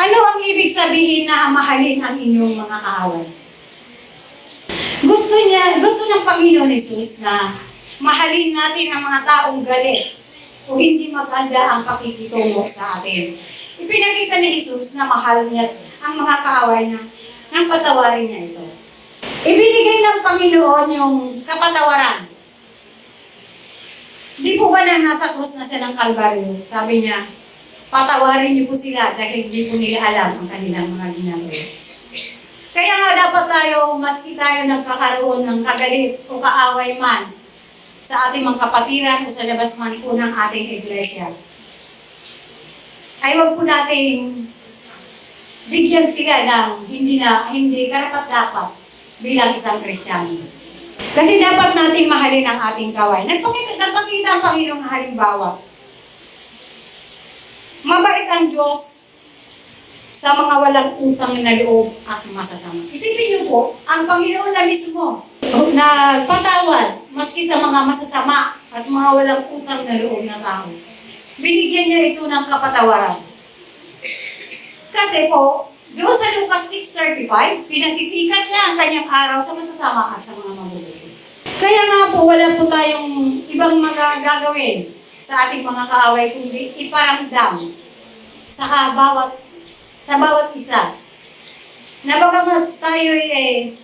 Ano ang ibig sabihin na mahalin ang inyong mga kaaway? Gusto niya, gusto ng Panginoon Jesus na mahalin natin ang mga taong galit o hindi maganda ang pakikitungo sa atin. Ipinakita ni Jesus na mahal niya ang mga kaaway na nang patawarin niya ito. Ibinigay ng Panginoon yung kapatawaran. Di po ba na nasa krus na siya ng Kalbaryo? Sabi niya, patawarin niyo po sila dahil hindi po nila alam ang kanilang mga ginagawa. Kaya nga dapat tayo, maski tayo nagkakaroon ng kagalit o kaaway man sa ating mga kapatiran o sa labas man po ng ating iglesia, ay wag po nating bigyan sila ng hindi na hindi karapat dapat bilang isang Kristiyano. Kasi dapat nating mahalin ang ating kaway. Nagpakita, nagpakita ang Panginoong halimbawa. Mabait ang Diyos sa mga walang utang na loob at masasama. Isipin niyo po, ang Panginoon na mismo nagpatawad maski sa mga masasama at mga walang utang na loob na tao. Binigyan niya ito ng kapatawaran. Kasi po, doon sa Lucas 6.35, pinasisikat niya ang kanyang araw sa masasama at sa mga mabubuti. Kaya nga po, wala po tayong ibang mga gagawin sa ating mga kaaway, kundi iparamdam sa bawat sa bawat isa. Na bagamat tayo eh,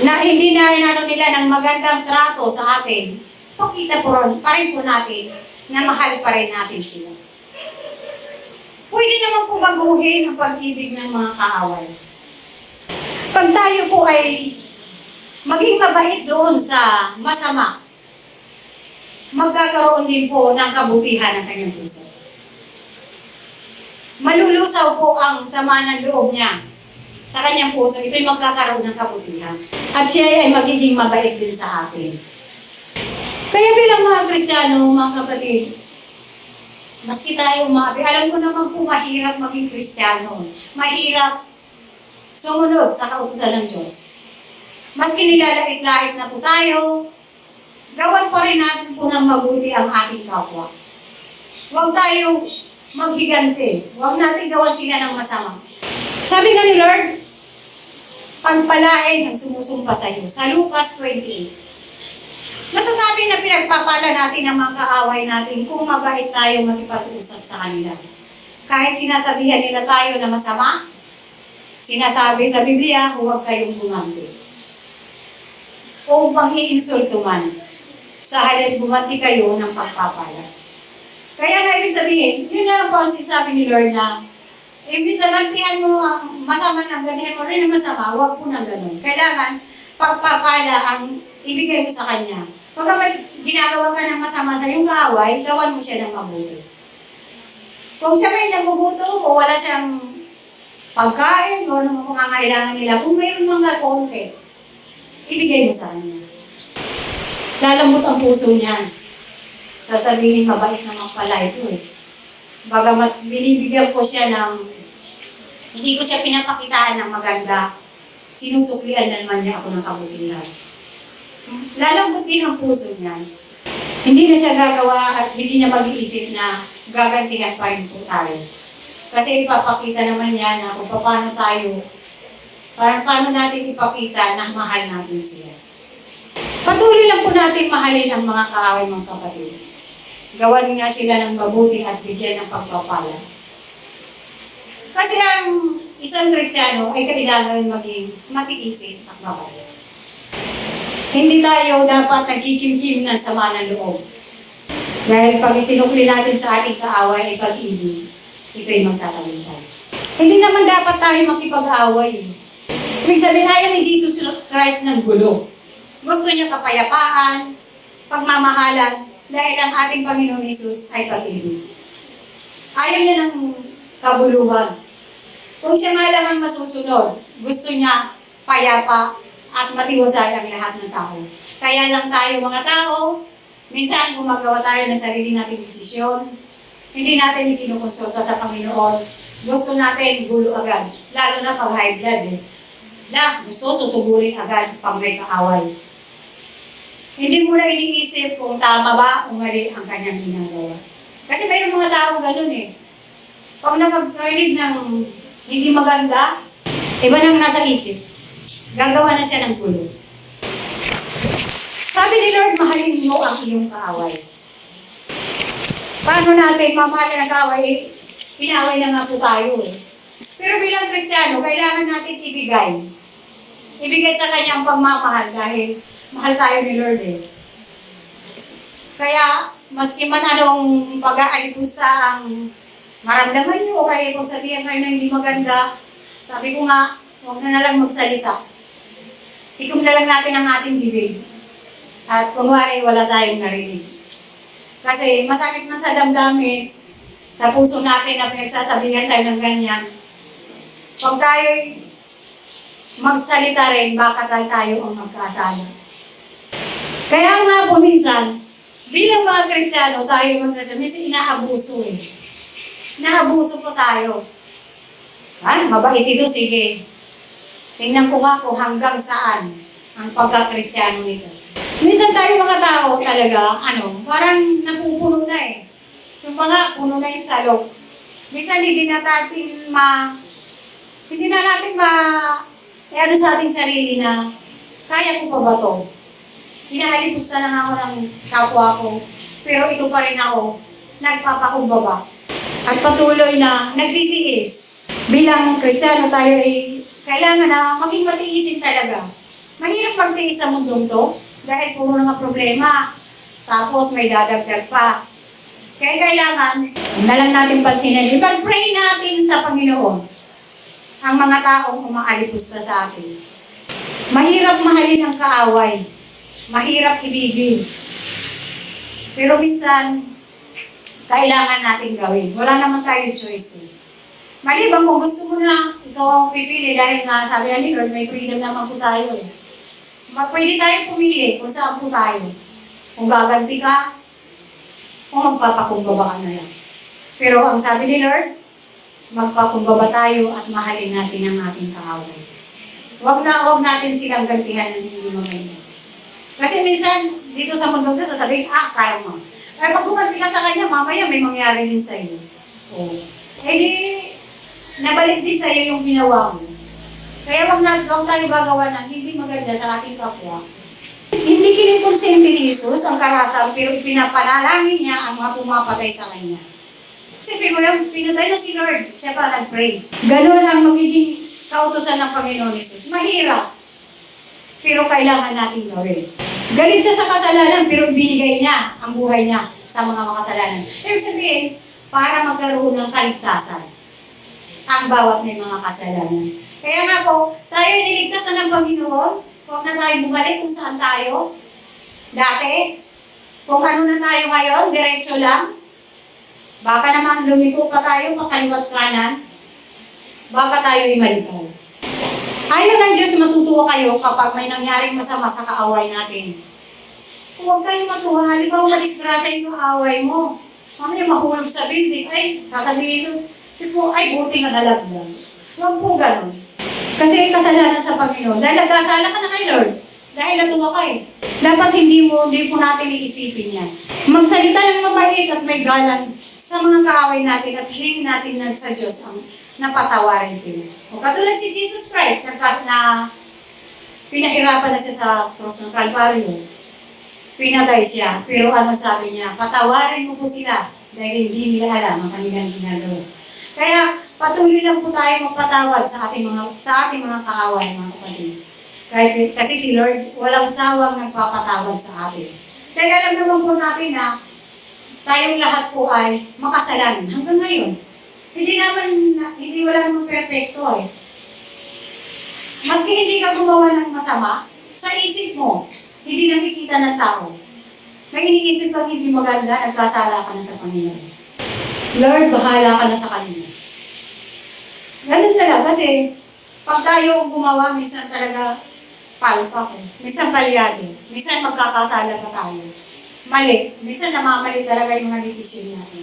na hindi na inano nila ng magandang trato sa atin, pakita po rin, pa rin po natin na mahal pa rin natin sila. Pwede naman po baguhin ang pag-ibig ng mga kaaway. Pag tayo po ay maging mabait doon sa masama, magkakaroon din po ng kabutihan ng kanyang puso. Malulusaw po ang sama ng loob niya sa kanyang puso. Ito'y magkakaroon ng kabutihan. At siya ay magiging mabait din sa atin. Kaya bilang mga Kristiyano, mga kapatid, maski tayo umabi, alam ko naman po mahirap maging Kristiyano. Mahirap sumunod sa kautusan ng Diyos. Maski nilalait-lait na po tayo, gawan pa rin natin po ng mabuti ang ating kapwa. Huwag tayo maghigante. Huwag natin gawan sila ng masama. Sabi nga ni Lord, pagpalain ang sumusumpa sa iyo. Sa Lucas 28. Nasasabi na pinagpapala natin ang mga kaaway natin kung mabait tayo makipag-usap sa kanila. Kahit sinasabihan nila tayo na masama, sinasabi sa Biblia, huwag kayong gumanti. O pang-iinsulto man, sa halip gumanti kayo ng pagpapala. Kaya nga ibig sabihin, yun nga po ang sinasabi ni Lord na imbis na gantihan mo ang masama ng ganyan mo rin ang masama, huwag po na ganun. Kailangan pagpapala ang ibigay mo sa Kanya. Pag kapag ginagawa ka ng masama sa iyong kaaway, gawan mo siya ng mabuti. Kung siya may nagugutom o wala siyang pagkain o ano mga pangangailangan nila, kung mayroon mga konti, ibigay mo sa kanya. Lalambot ang puso niya. Sasabihin, mabait naman pala ito eh. Bagamat binibigyan ko siya ng, hindi ko siya pinapakitaan ng maganda, sinusuklian na naman niya ako ng kabutihan. Lalambot din ang puso niya. Hindi na siya gagawa at hindi niya mag-iisip na gagantihan pa rin po tayo. Kasi ipapakita naman niya na kung paano tayo, paano, paano natin ipakita na mahal natin sila. Patuloy lang po natin mahalin ang mga kaaway mga kapatid. Gawan nga sila ng mabuti at bigyan ng pagpapala. Kasi ang isang Kristiyano ay kailangan maging matiisin at mabait. Hindi tayo dapat nagkikimkim ng sama ng loob. Dahil pag isinukli natin sa ating kaaway ay pag-ibig, ito'y magtatagumpay. Hindi naman dapat tayo makipag-away. Ibig sabihin, ayaw ni Jesus Christ ng gulo. Gusto niya kapayapaan, pagmamahalan, dahil ang ating Panginoon Jesus ay pag-ibig. Ayaw niya ng kabuluhan. Kung siya nga lang ang masusunod, gusto niya payapa at matiwasay ang lahat ng tao. Kaya lang tayo mga tao, minsan gumagawa tayo ng sarili nating desisyon, hindi natin ikinukonsulta sa Panginoon. Gusto natin gulo agad, lalo na pag high blood eh. Na, gusto susugurin agad pag may kaaway. Hindi mo na iniisip kung tama ba o mali ang kanyang ginagawa. Kasi mayroong mga taong ganun eh. Pag nakarinig ng hindi maganda, iba nang nasa isip. Gagawa na siya ng gulo. Sabi ni Lord, mahalin mo ang iyong kaaway. Paano natin mamahalin ang kaaway? Inaway na nga po tayo eh. Pero bilang Kristiyano, kailangan natin ibigay. Ibigay sa kanya ang pagmamahal dahil mahal tayo ni Lord eh. Kaya, maski man anong pag-aalipusta ang maramdaman nyo kaya kung sabihan kayo na hindi maganda, sabi ko nga, huwag na lang magsalita. Ikom na lang natin ang ating bibig. At kunwari, wala tayong narinig. Kasi masakit man sa damdamin, sa puso natin na pinagsasabihan tayo ng ganyan. Pag tayo'y magsalita rin, baka tayo, tayo ang magkasala. Kaya nga po minsan, bilang mga Kristiyano, tayo mga Kristiyano, minsan inaabuso eh. Inaabuso po tayo. Ay, mabait ito, sige. Tingnan ko nga kung hanggang saan ang pagka-Kristiyano nito. Minsan tayo mga tao talaga, ano, parang napupuno na eh. So mga puno na yung salok. Minsan hindi na natin ma... Hindi na natin ma... Eh, ano sa ating sarili na, kaya ko pa ba to? Hinahalipusta lang ako ng kapwa ko, pero ito pa rin ako, nagpapakumbaba. At patuloy na nagtitiis. Bilang Kristiyano tayo ay kailangan na maging matiisin talaga. Mahirap magtiis sa mundong to dahil puro mga problema. Tapos may dadagdag pa. Kaya kailangan, na lang natin pansinin. Ipag-pray natin sa Panginoon ang mga taong umaalipusta sa atin. Mahirap mahalin ang kaaway. Mahirap ibigin. Pero minsan, kailangan natin gawin. Wala naman tayo choice. Eh. Maliban kung gusto mo na, ikaw ang pipili dahil nga sabi ni Lord, may freedom naman po tayo eh. Pwede tayo pumili kung saan po tayo. Kung gaganti ka, kung magpapakumbaba ka na lang. Pero ang sabi ni Lord, magpakumbaba tayo at mahalin natin ang ating kaaway. Huwag na, huwag natin silang gantihan ng hindi maganda. Kasi minsan, dito sa mundo ito, sasabihin, ah, kaya mo. Ay, pag gumanti ka sa kanya, mamaya may mangyari din sa iyo. Oh. Eh di, nabalik din sa iyo yung ginawa mo. Kaya wag, na, wag tayo gagawa ng hindi maganda sa ating kapwa. Hindi kinikonsente ni Jesus ang karasan, pero ipinapanalangin niya ang mga pumapatay sa kanya. Kasi mo pinatay na si Lord. Siya pa nag-pray. Ganun ang magiging kautosan ng Panginoon Jesus. Mahirap. Pero kailangan natin gawin. Galit siya sa kasalanan, pero ibinigay niya ang buhay niya sa mga makasalanan. Ibig sabihin, para magkaroon ng kaligtasan ang bawat may mga kasalanan. Kaya nga po, tayo niligtas na ng Panginoon. Huwag na tayo bumalik kung saan tayo. Dati, kung ano na tayo ngayon, diretso lang. Baka naman lumiko pa tayo, pakaliwat kanan. Baka tayo imalitaw. Ayaw ng Diyos matutuwa kayo kapag may nangyaring masama sa kaaway natin. Huwag kayong matuwa. Halimbawa, madisgrasya yung kaaway mo. Mamaya mahulog sa building. Ay, sasabihin mo, si po, ay, buti nga nalaglag. Huwag po ganun. Kasi kasalanan sa Panginoon. Dahil nagkasala ka na kay Lord. Dahil natuwa ka eh. Dapat hindi mo, hindi po natin iisipin yan. Magsalita ng mabait at may galang sa mga kaaway natin at hilingin natin na sa Diyos ang napatawarin sila. O katulad si Jesus Christ, nagkas na pinahirapan na siya sa cross ng Calvario. Pinatay siya. Pero ano sabi niya? Patawarin mo po sila dahil hindi nila alam ang kanilang ginagawa. Kaya patuloy lang po tayo magpatawad sa ating mga sa ating mga kaaway, mga kapatid. Kahit, kasi si Lord walang sawang nagpapatawad sa atin. Kaya alam naman po natin na tayong lahat po ay makasalanan hanggang ngayon. Hindi naman, hindi wala namang perfecto eh. Maski hindi ka gumawa ng masama, sa isip mo, hindi nakikita ng tao. May iniisip kang hindi maganda, nagkasala ka na sa Panginoon. Lord, bahala ka na sa kanila. Ganun talaga kasi pag tayo gumawa, minsan talaga palpak eh. Minsan palyado. Minsan magkakasala pa tayo. Mali. Minsan namamali talaga yung mga desisyon natin.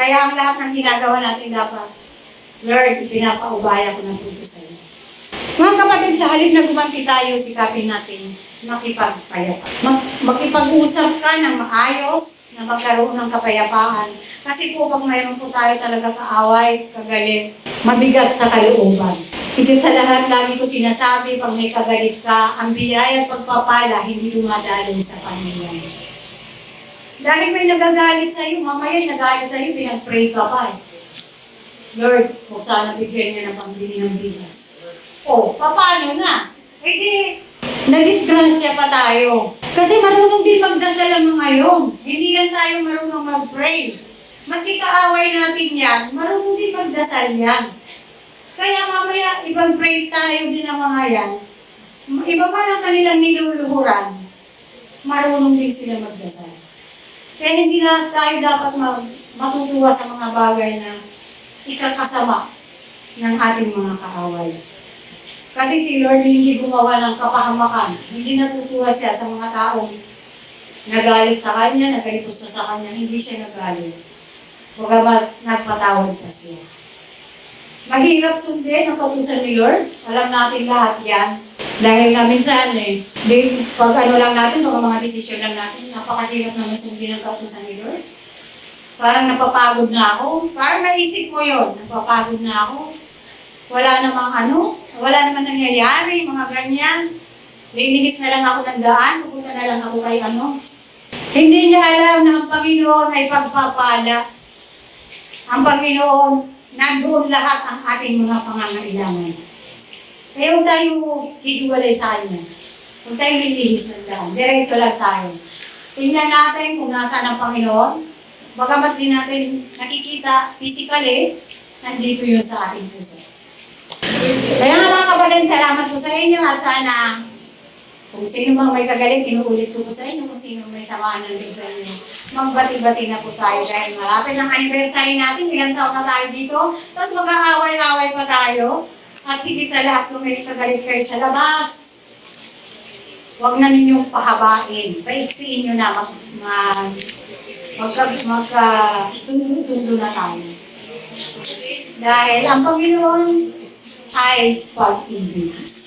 Kaya ang lahat ng ginagawa natin dapat, Lord, ipinapaubaya ko ng puto sa iyo. Mga kapatid, sa halip na gumanti tayo, sikapin natin makipagpayapa. Mag, makipag-usap ka ng maayos, na magkaroon ng kapayapaan, Kasi po pag mayroon po tayo talaga kaaway, kagalit, mabigat sa kalooban. Higit sa lahat, lagi ko sinasabi, pag may kagalit ka, ang biyaya at pagpapala, hindi dumadalo sa pamilya. Dahil may nagagalit sa'yo, mamaya yung nagalit sa'yo, pinag-pray ka pa eh. Lord, kung sana bigyan niya ng pambili ng bigas. O, paano na? Eh di, nadisgrasya pa tayo. Kasi marunong din magdasal ang mga yun. Hindi lang tayo marunong mag-pray. Maski kaaway natin yan, marunong din magdasal yan. Kaya mamaya, ibang pray tayo din ng mga yan. Iba man ang kanilang niluluhuran, marunong din sila magdasal. Kaya hindi na tayo dapat mag, matutuwa sa mga bagay na ikakasama ng ating mga kaaway. Kasi si Lord hindi gumawa ng kapahamakan. Hindi natutuwa siya sa mga taong nagalit sa kanya, nagkalipos na sa kanya. Hindi siya nagalit. Bagamat nagpatawad pa siya. Mahirap sundin ang kautusan ni Lord. Alam natin lahat yan. Dahil nga minsan eh, di, pag ano lang natin, mga mga desisyon lang natin, napakahirap naman sundin ang kautusan ni Lord. Parang napapagod na ako. Parang naisip mo yon napapagod na ako. Wala namang ano, wala naman nangyayari, mga ganyan. Linihis na lang ako ng daan, pupunta na lang ako kay ano. Hindi niya alam na ang Panginoon ay pagpapala. Ang Panginoon, nandoon lahat ang ating mga pangangailangan. Kaya huwag tayo hihiwalay sa Kanya. Huwag tayo lilihis ng daan. Diretso lang tayo. Tingnan natin kung nasaan ang Panginoon. Bagamat din natin nakikita physically, nandito yun sa ating puso. Kaya nga mga kapatid, salamat po sa inyo at sana kung sino mang may kagalit, inuulit ko po sa inyo kung sino may samaan ng Diyos sa inyo. Magbati-bati na po tayo dahil malapit ang anniversary natin, ilang taon na tayo dito, tapos mag-aaway-away pa tayo. At higit sa lahat, kung may kagalit kayo sa labas, huwag na ninyong pahabain. Paiksiin nyo na, mag, mag, magka, magka, sundo-sundo na tayo. Dahil ang Panginoon ay pag-ibig.